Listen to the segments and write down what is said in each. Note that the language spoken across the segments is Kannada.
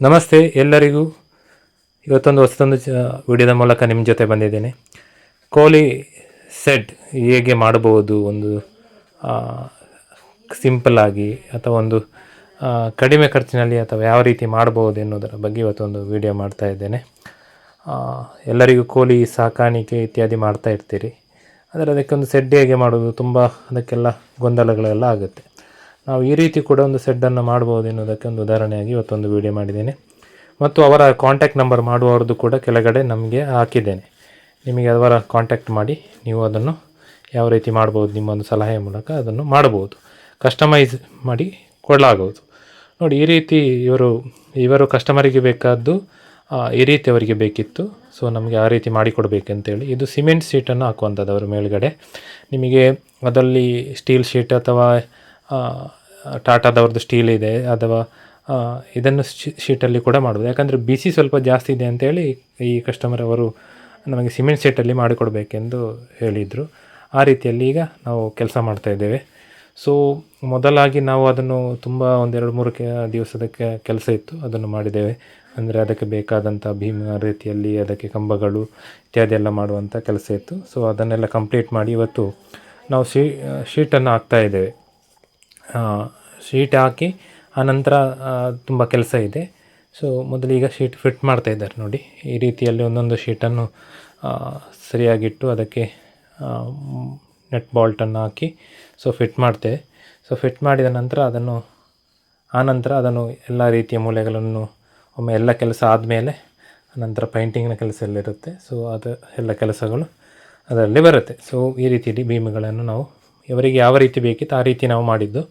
ನಮಸ್ತೆ ಎಲ್ಲರಿಗೂ. ಇವತ್ತೊಂದು ಹೊಸದೊಂದು ವಿಡಿಯೋದ ಮೂಲಕ ನಿಮ್ಮ ಜೊತೆ ಬಂದಿದ್ದೇನೆ. ಕೋಲಿ ಸೆಡ್ ಹೇಗೆ ಮಾಡಬಹುದು ಒಂದು ಸಿಂಪಲ್ ಆಗಿ ಅಥವಾ ಒಂದು ಕಡಿಮೆ ಖರ್ಚಿನಲ್ಲಿ ಅಥವಾ ಯಾವ ರೀತಿ ಮಾಡಬಹುದು ಎನ್ನುವುದರ ಬಗ್ಗೆ ಇವತ್ತೊಂದು ವಿಡಿಯೋ ಮಾಡ್ತಾ ಇದ್ದೇನೆ. ಎಲ್ಲರಿಗೂ ಕೋಲಿ ಸಾಕಾಣಿಕೆ ಇತ್ಯಾದಿ ಮಾಡ್ತಾ ಇರ್ತೀರಿ. ಆದರೆ ಅದಕ್ಕೊಂದು ಸೆಡ್ ಹೇಗೆ ಮಾಡೋದು ತುಂಬ ಅದಕ್ಕೆಲ್ಲ ಗೊಂದಲಗಳೆಲ್ಲ ಆಗುತ್ತೆ. ನಾವು ಈ ರೀತಿ ಕೂಡ ಒಂದು ಸೆಡ್ಡನ್ನು ಮಾಡ್ಬೋದು ಎನ್ನುವುದಕ್ಕೆ ಒಂದು ಉದಾಹರಣೆಯಾಗಿ ಇವತ್ತೊಂದು ವಿಡಿಯೋ ಮಾಡಿದ್ದೇನೆ. ಮತ್ತು ಅವರ ಕಾಂಟ್ಯಾಕ್ಟ್ ನಂಬರ್ ಮಾಡುವವ್ರದ್ದು ಕೂಡ ಕೆಳಗಡೆ ನಮಗೆ ಹಾಕಿದ್ದೇನೆ. ನಿಮಗೆ ಅವರ ಕಾಂಟ್ಯಾಕ್ಟ್ ಮಾಡಿ, ನೀವು ಅದನ್ನು ಯಾವ ರೀತಿ ಮಾಡ್ಬೋದು ನಿಮ್ಮ ಒಂದು ಸಲಹೆ ಮೂಲಕ ಅದನ್ನು ಮಾಡ್ಬೋದು ಕಸ್ಟಮೈಸ್ ಮಾಡಿ ಕೊಡಲಾಗುವುದು. ನೋಡಿ, ಈ ರೀತಿ ಇವರು ಇವರು ಕಸ್ಟಮರಿಗೆ ಬೇಕಾದ್ದು ಈ ರೀತಿ ಅವರಿಗೆ ಬೇಕಿತ್ತು. ಸೊ ನಮಗೆ ಆ ರೀತಿ ಮಾಡಿಕೊಡ್ಬೇಕಂತೇಳಿ ಇದು ಸಿಮೆಂಟ್ ಶೀಟನ್ನು ಹಾಕುವಂಥದ್ದು ಅವರ ಮೇಲ್ಗಡೆ. ನಿಮಗೆ ಅದರಲ್ಲಿ ಸ್ಟೀಲ್ ಶೀಟ್ ಅಥವಾ ಟಾಟಾದವ್ರದ್ದು ಸ್ಟೀಲ್ ಇದೆ ಅಥವಾ ಇದನ್ನು ಶೀಟಲ್ಲಿ ಕೂಡ ಮಾಡ್ಬೋದು. ಯಾಕಂದರೆ ಬಿಸಿ ಸ್ವಲ್ಪ ಜಾಸ್ತಿ ಇದೆ ಅಂತೇಳಿ ಈ ಕಸ್ಟಮರ್ ಅವರು ನಮಗೆ ಸಿಮೆಂಟ್ ಶೀಟಲ್ಲಿ ಮಾಡಿಕೊಡ್ಬೇಕೆಂದು ಹೇಳಿದರು. ಆ ರೀತಿಯಲ್ಲಿ ಈಗ ನಾವು ಕೆಲಸ ಮಾಡ್ತಾ ಇದ್ದೇವೆ. ಸೊ ಮೊದಲಾಗಿ ನಾವು ಅದನ್ನು ತುಂಬ ಒಂದೆರಡು ಮೂರು ಕೆ, ದಿವಸದ ಕೆಲಸ ಇತ್ತು. ಅದನ್ನು ಮಾಡಿದ್ದೇವೆ. ಅಂದರೆ ಅದಕ್ಕೆ ಬೇಕಾದಂಥ ಭೀಮ ರೀತಿಯಲ್ಲಿ ಅದಕ್ಕೆ ಕಂಬಗಳು ಇತ್ಯಾದಿ ಎಲ್ಲ ಮಾಡುವಂಥ ಕೆಲಸ ಇತ್ತು. ಸೊ ಅದನ್ನೆಲ್ಲ ಕಂಪ್ಲೀಟ್ ಮಾಡಿ ಇವತ್ತು ನಾವು ಶೀ ಶೀಟನ್ನು ಹಾಕ್ತಾ ಇದ್ದೇವೆ. ಶೀಟ್ ಹಾಕಿ ಆನಂತರ ತುಂಬ ಕೆಲಸ ಇದೆ. ಸೊ ಈಗ ಶೀಟ್ ಫಿಟ್ ಮಾಡ್ತಾ ಇದ್ದಾರೆ ನೋಡಿ. ಈ ರೀತಿಯಲ್ಲಿ ಒಂದೊಂದು ಶೀಟನ್ನು ಸರಿಯಾಗಿಟ್ಟು ಅದಕ್ಕೆ ನೆಟ್ ಬಾಲ್ಟನ್ನು ಹಾಕಿ ಸೊ ಫಿಟ್ ಮಾಡ್ತೇವೆ. ಸೊ ಫಿಟ್ ಮಾಡಿದ ನಂತರ ಅದನ್ನು ಆನಂತರ ಅದನ್ನು ಎಲ್ಲ ರೀತಿಯ ಮೂಲೆಗಳನ್ನು, ಒಮ್ಮೆ ಎಲ್ಲ ಕೆಲಸ ಆದಮೇಲೆ, ನಂತರ ಪೈಂಟಿಂಗ್ನ ಕೆಲಸ ಎಲ್ಲ ಇರುತ್ತೆ ಸೊ ಅದು ಎಲ್ಲ ಕೆಲಸಗಳು ಅದರಲ್ಲಿ ಬರುತ್ತೆ. ಸೊ ಈ ರೀತಿಯಲ್ಲಿ ಭೀಮಿಗಳನ್ನು ನಾವು ಇವರಿಗೆ ಯಾವ ರೀತಿ ಬೇಕಿತ್ತು ಆ ರೀತಿ ನಾವು ಮಾಡಿದ್ದು.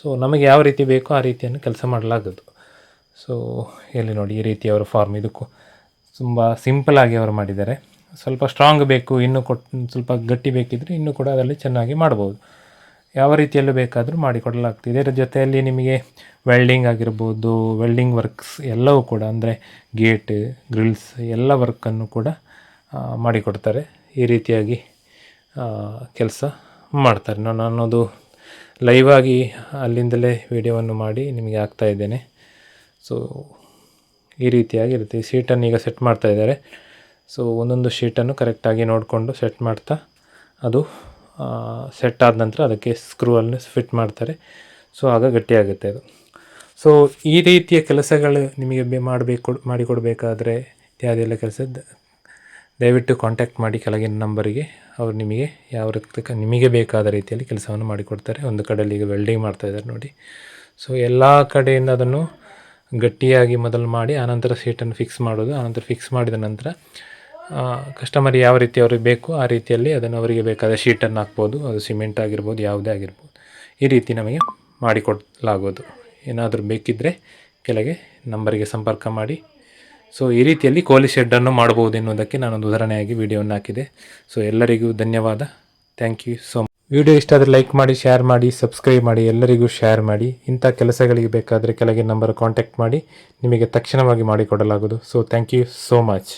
ಸೊ ನಮಗೆ ಯಾವ ರೀತಿ ಬೇಕೋ ಆ ರೀತಿಯನ್ನು ಕೆಲಸ ಮಾಡಲಾಗದು ಸೊ ಇಲ್ಲಿ ನೋಡಿ ಈ ರೀತಿ ಅವರ ಫಾರ್ಮ್ ಇದಕ್ಕೂ ತುಂಬ ಸಿಂಪಲಾಗಿ ಅವರು ಮಾಡಿದ್ದಾರೆ. ಸ್ವಲ್ಪ ಸ್ಟ್ರಾಂಗ್ ಬೇಕು, ಇನ್ನೂ ಕೊಟ್ಟು ಸ್ವಲ್ಪ ಗಟ್ಟಿ ಬೇಕಿದ್ದರೆ ಇನ್ನೂ ಕೂಡ ಅದರಲ್ಲಿ ಚೆನ್ನಾಗಿ ಮಾಡ್ಬೋದು. ಯಾವ ರೀತಿಯಲ್ಲೂ ಬೇಕಾದರೂ ಮಾಡಿಕೊಡಲಾಗ್ತದೆ ಇದರ ಜೊತೆಯಲ್ಲಿ ನಿಮಗೆ ವೆಲ್ಡಿಂಗ್ ಆಗಿರ್ಬೋದು ವೆಲ್ಡಿಂಗ್ ವರ್ಕ್ಸ್ ಎಲ್ಲವೂ ಕೂಡ, ಅಂದರೆ ಗೇಟ್ ಗ್ರಿಲ್ಸ್ ಎಲ್ಲ ವರ್ಕನ್ನು ಕೂಡ ಮಾಡಿಕೊಡ್ತಾರೆ. ಈ ರೀತಿಯಾಗಿ ಕೆಲಸ ಮಾಡ್ತಾರೆ. ನಾನು ಅನ್ನೋದು ಲೈವ್ ಆಗಿ ಅಲ್ಲಿಂದಲೇ ವಿಡಿಯೋವನ್ನು ಮಾಡಿ ನಿಮಗೆ ಹಾಕ್ತಾ ಇದ್ದೇನೆ. ಸೊ ಈ ರೀತಿಯಾಗಿರುತ್ತೆ ಈ ಶೀಟನ್ನು ಈಗ ಸೆಟ್ ಮಾಡ್ತಾ ಇದ್ದಾರೆ. ಸೊ ಒಂದೊಂದು ಶೀಟನ್ನು ಕರೆಕ್ಟಾಗಿ ನೋಡಿಕೊಂಡು ಸೆಟ್ ಮಾಡ್ತಾ ಅದು ಸೆಟ್ ಆದ ನಂತರ ಅದಕ್ಕೆ ಸ್ಕ್ರೂವನ್ನು ಫಿಟ್ ಮಾಡ್ತಾರೆ. ಸೊ ಆಗ ಗಟ್ಟಿಯಾಗುತ್ತೆ ಅದು. ಸೊ ಈ ರೀತಿಯ ಕೆಲಸಗಳು ನಿಮಗೆ ಬೆ ಮಾಡಬೇಕು ಮಾಡಿಕೊಡಬೇಕಾದ್ರೆ ಯಾವುದೆಲ್ಲ ಕೆಲಸ? ದಯವಿಟ್ಟು ಕಾಂಟ್ಯಾಕ್ಟ್ ಮಾಡಿ ಕೆಳಗಿನ ನಂಬರಿಗೆ. ಅವರು ನಿಮಗೆ ಯಾವ ರೀತಿ ನಿಮಗೆ ಬೇಕಾದ ರೀತಿಯಲ್ಲಿ ಕೆಲಸವನ್ನು ಮಾಡಿಕೊಡ್ತಾರೆ. ಒಂದು ಕಡೆಯಲ್ಲಿ ಈಗ ವೆಲ್ಡಿಂಗ್ ಮಾಡ್ತಾ ಇದ್ದಾರೆ ನೋಡಿ. ಸೊ ಎಲ್ಲ ಕಡೆಯಿಂದ ಅದನ್ನು ಗಟ್ಟಿಯಾಗಿ ಮೊದಲು ಮಾಡಿ, ಆನಂತರ ಸೀಟನ್ನು ಫಿಕ್ಸ್ ಮಾಡೋದು, ಆನಂತರ ಫಿಕ್ಸ್ ಮಾಡಿದ ನಂತರ ಕಸ್ಟಮರ್ ಯಾವ ರೀತಿ ಅವ್ರಿಗೆ ಬೇಕು, ಆ ರೀತಿಯಲ್ಲಿ ಅದನ್ನು ಅವರಿಗೆ ಬೇಕಾದ ಶೀಟನ್ನು ಹಾಕ್ಬೋದು. ಅದು ಸಿಮೆಂಟ್ ಆಗಿರ್ಬೋದು, ಯಾವುದೇ ಆಗಿರ್ಬೋದು. ಈ ರೀತಿ ನಮಗೆ ಮಾಡಿಕೊಡಲಾಗೋದು. ಏನಾದರೂ ಬೇಕಿದ್ದರೆ ಕೆಳಗೆ ನಂಬರಿಗೆ ಸಂಪರ್ಕ ಮಾಡಿ. ಸೊ ಈ ರೀತಿಯಲ್ಲಿ ಕೋಳಿ ಶೆಡ್ಡನ್ನು ಮಾಡಬಹುದು ಎನ್ನುವುದಕ್ಕೆ ನಾನೊಂದು ಉದಾಹರಣೆಯಾಗಿ ವಿಡಿಯೋವನ್ನು ಹಾಕಿದೆ. ಸೊ ಎಲ್ಲರಿಗೂ ಧನ್ಯವಾದ. ಥ್ಯಾಂಕ್ ಯು ಸೊ ವಿಡಿಯೋ ಇಷ್ಟ ಆದರೆ ಲೈಕ್ ಮಾಡಿ ಶೇರ್ ಮಾಡಿ ಸಬ್ಸ್ಕ್ರೈಬ್ ಮಾಡಿ, ಎಲ್ಲರಿಗೂ ಶೇರ್ ಮಾಡಿ. ಇಂಥ ಕೆಲಸಗಳಿಗೆ ಬೇಕಾದರೆ ಕೆಳಗೆ ನಂಬರ್ ಕಾಂಟ್ಯಾಕ್ಟ್ ಮಾಡಿ. ನಿಮಗೆ ತಕ್ಷಣವಾಗಿ ಮಾಡಿಕೊಡಲಾಗುವುದು. So thank you so much